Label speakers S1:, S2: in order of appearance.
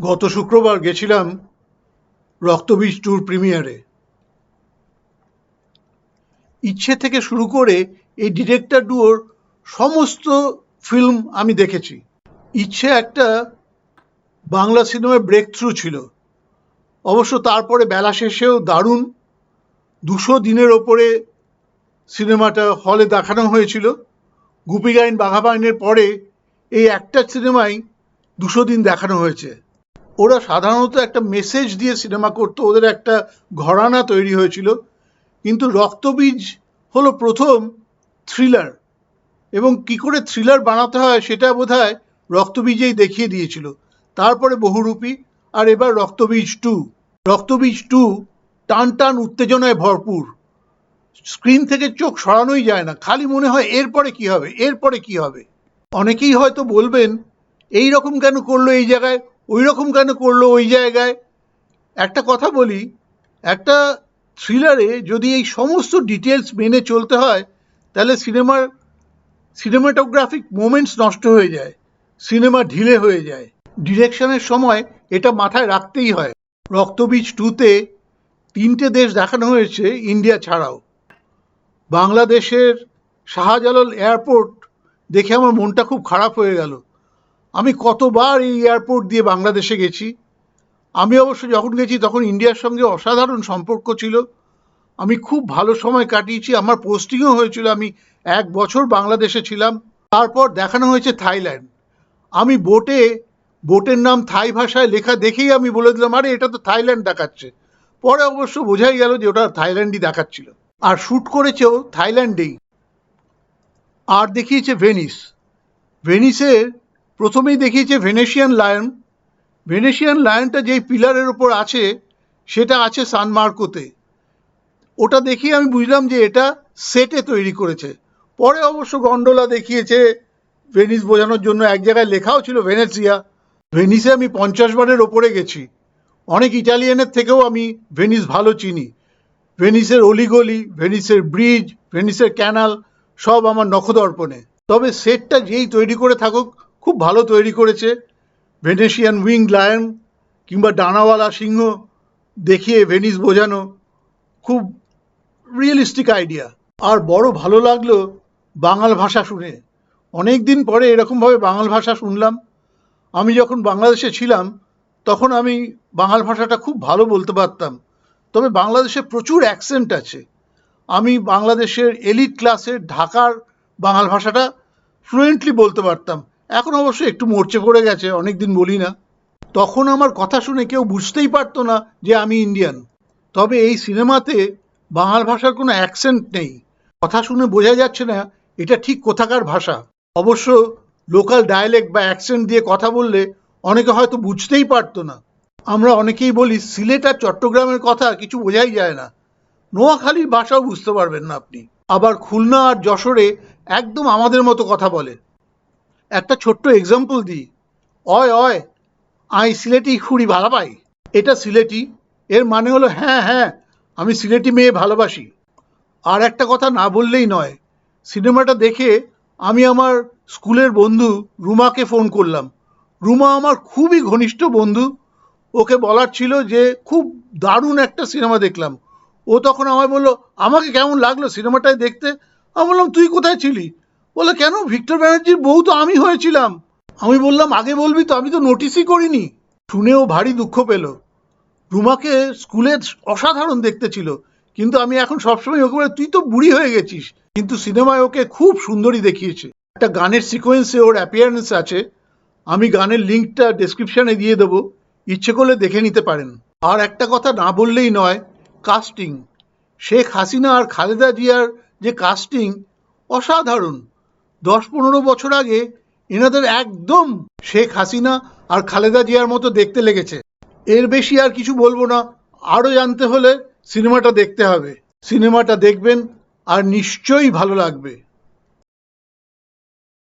S1: গত শুক্রবার গেছিলাম রক্তবীজ ট্যুর প্রিমিয়ারে। ইচ্ছে থেকে শুরু করে এই ডিরেক্টর ডুয়োর সমস্ত ফিল্ম আমি দেখেছি। ইচ্ছে একটা বাংলা সিনেমায় ব্রেক থ্রু ছিল। অবশ্য তারপরে বেলা শেষেও দারুণ দুশো দিনের ওপরে সিনেমাটা হলে দেখানো হয়েছিল। গুপি গাইন বাঘা পরে এই একটা সিনেমাই দুশো দিন দেখানো হয়েছে। ওরা সাধারণত একটা মেসেজ দিয়ে সিনেমা করতো, ওদের একটা ঘরানা তৈরি হয়েছিল। কিন্তু রক্তবীজ হলো প্রথম থ্রিলার এবং কি করে থ্রিলার বানাতে হয় সেটা বোধহয় রক্তবীজেই দেখিয়ে দিয়েছিল। তারপরে বহুরূপী আর এবার রক্তবীজ টু রক্তবীজ টু টান টান উত্তেজনায় ভরপুর। স্ক্রিন থেকে চোখ সরানোই যায় না, খালি মনে হয় এরপরে কি হবে, এরপরে কি হবে। অনেকেই হয়তো বলবেন, এই রকম কেন করল এই জায়গায়? ওই রকম কেন করল ওই জায়গায়? একটা কথা বলি, একটা থ্রিলারে যদি এই সমস্ত ডিটেলস মেনে চলতে হয়, তাহলে সিনেমার সিনেমাটোগ্রাফিক মোমেন্টস নষ্ট হয়ে যায়, সিনেমা ঢিলে হয়ে যায়। ডিরেকশনের সময় এটা মাথায় রাখতেই হয়। রক্তবীজ টুতে তিনটে দেশ দেখানো হয়েছে ইন্ডিয়া ছাড়াও। বাংলাদেশের শাহজালাল এয়ারপোর্ট দেখে আমার মনটা খুব খারাপ হয়ে গেল। আমি কতবার এই এয়ারপোর্ট দিয়ে বাংলাদেশে গেছি। আমি অবশ্য যখন গেছি তখন ইন্ডিয়ার সঙ্গে অসাধারণ সম্পর্ক ছিল। আমি খুব ভালো সময় কাটিয়েছি। আমার পোস্টিংও হয়েছিল। আমি এক বছর বাংলাদেশে ছিলাম। তারপর দেখানো হয়েছে থাইল্যান্ড। আমি বোটে বোটের নাম থাই ভাষায় লেখা দেখেই আমি বলে দিলাম, আরে, এটা তো থাইল্যান্ড দেখাচ্ছে। পরে অবশ্য বোঝাই গেল যে ওটা থাইল্যান্ডই দেখাচ্ছিল। আর শ্যুট করেছেও থাইল্যান্ডেই। আর দেখিয়েছে ভেনিস। ভেনিসের প্রথমেই দেখিয়েছে ভেনেশিয়ান লায়ন ভেনেশিয়ান লায়নটা যেই পিলারের ওপর আছে, সেটা আছে সানমার্কোতে ওটা দেখিয়ে আমি বুঝলাম যে এটা সেটে তৈরি করেছে। পরে অবশ্য গন্ডোলা দেখিয়েছে ভেনিস বোঝানোর জন্য। এক জায়গায় লেখাও ছিল ভেনেসিয়া ভেনিসে আমি পঞ্চাশ বারের ওপরে গেছি। অনেক ইটালিয়ানের থেকেও আমি ভেনিস ভালো চিনি। ভেনিসের অলিগলি ভেনিসের ব্রিজ ভেনিসের ক্যানাল সব আমার নখদর্পণে। তবে সেটটা যেই তৈরি করে থাকুক খুব ভালো তৈরি করেছে। ভেনেশিয়ান উইং লায়ন কিংবা ডানাওয়ালা সিংহ দেখিয়ে ভেনিস বোঝানো খুব রিয়েলিস্টিক আইডিয়া আর বড় ভালো লাগল বাঙাল ভাষা শুনে। অনেক দিন পরে এরকমভাবে বাঙাল ভাষা শুনলাম। আমি যখন বাংলাদেশে ছিলাম, তখন আমি বাঙাল ভাষাটা খুব ভালো বলতে পারতাম। তবে বাংলাদেশে প্রচুর অ্যাকসেন্ট আছে। আমি বাংলাদেশের এলিট ক্লাসের ঢাকার বাঙাল ভাষাটা ফ্লুয়েন্টলি বলতে পারতাম। এখন অবশ্য একটু মরচে পড়ে গেছে অনেক দিন বলি না। তখন আমার কথা শুনে কেউ বুঝতেই পারতো না যে আমি ইন্ডিয়ান তবে এই সিনেমাতে বাঙাল ভাষার কোনো অ্যাকসেন্ট নেই। কথা শুনে বোঝা যাচ্ছে না এটা ঠিক কোথাকার ভাষা। অবশ্য লোকাল ডায়ালেক্ট বা অ্যাকসেন্ট দিয়ে কথা বললে অনেকে হয়তো বুঝতেই পারতো না। আমরা অনেকেই বলি, সিলেট আর চট্টগ্রামের কথা কিছু বোঝাই যায় না। নোয়াখালীর ভাষাও বুঝতে পারবেন না আপনি। আবার খুলনা আর যশোরে একদম আমাদের মতো কথা বলে। একটা ছোট্ট এক্সাম্পল দিই। অয় অয় আই সিলেটি খুঁড়ি ভালো পাই। এটা সিলেটি, এর মানে হলো হ্যাঁ হ্যাঁ আমি সিলেটি মেয়ে ভালোবাসি। আর একটা কথা না বললেই নয়, সিনেমাটা দেখে আমি আমার স্কুলের বন্ধু রুমাকে ফোন করলাম। রুমা আমার খুবই ঘনিষ্ঠ বন্ধু, ওকে বলার ছিল যে খুব দারুণ একটা সিনেমা দেখলাম। ও তখন আমায় বলল, আমাকে কেমন লাগল সিনেমাটায় দেখতে? আমি বললাম, তুই কোথায় ছিলি? বলে, কেন? ভিক্টর ব্যানার্জির বউ তো আমি হয়েছিলাম। আমি বললাম, আগে বলবি তো, আমি তো নোটিসই করিনি। শুনেও ভারী দুঃখ পেল। রুমাকে স্কুলে অসাধারণ দেখতে ছিল, কিন্তু আমি এখন সবসময় ওকে বলে, তুই তো বুড়ি হয়ে গেছিস। কিন্তু সিনেমায় ওকে খুব সুন্দরী দেখিয়েছে। একটা গানের সিকোয়েন্সে ওর অ্যাপিয়ারেন্স আছে। আমি গানের লিঙ্কটা ডেসক্রিপশানে দিয়ে দেবো। ইচ্ছে করলে দেখে নিতে পারেন। আর একটা কথা না বললেই নয়, কাস্টিং। শেখ হাসিনা আর খালেদা জিয়ার যে কাস্টিং, অসাধারণ। দশ পনেরো বছর আগে এনাদের একদম শেখ হাসিনা আর খালেদা জিয়ার মতো দেখতে লেগেছে। এর বেশি আর কিছু বলব না। আরও জানতে হলে সিনেমাটা দেখতে হবে। সিনেমাটা দেখবেন আর নিশ্চয়ই ভালো লাগবে।